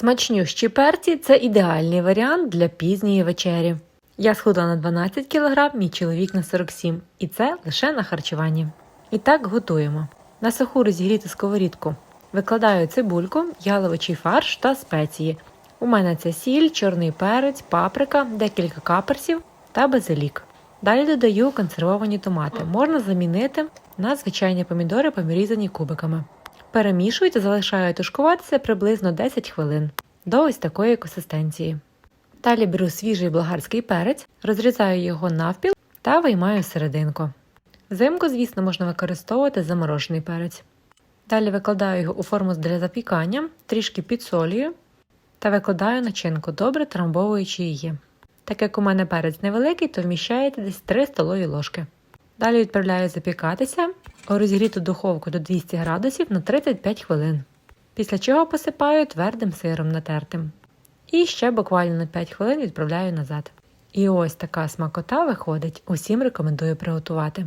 Смачнющі перці це ідеальний варіант для пізньої вечері. Я схудла на 12 кг, мій чоловік на 47 і це лише на харчуванні. І так готуємо. На суху розігріту сковорідку викладаю цибульку, яловичий фарш та спеції. У мене це сіль, чорний перець, паприка, декілька каперсів та базилік. Далі додаю консервовані томати. Можна замінити на звичайні помідори, помірізані кубиками. Перемішую та залишаю тушкуватися приблизно 10 хвилин до ось такої консистенції. Далі беру свіжий болгарський перець, розрізаю його навпіл та виймаю серединку. Взимку, звісно, можна використовувати заморожений перець. Далі викладаю його у форму для запікання, трішки підсолюю та викладаю начинку, добре трамбовуючи її. Так як у мене перець невеликий, то вміщаєте десь 3 столові ложки. Далі відправляю запікатися у розігріту духовку до 200 градусів на 35 хвилин. Після чого посипаю твердим сиром натертим. І ще буквально на 5 хвилин відправляю назад. І ось така смакота виходить, усім рекомендую приготувати.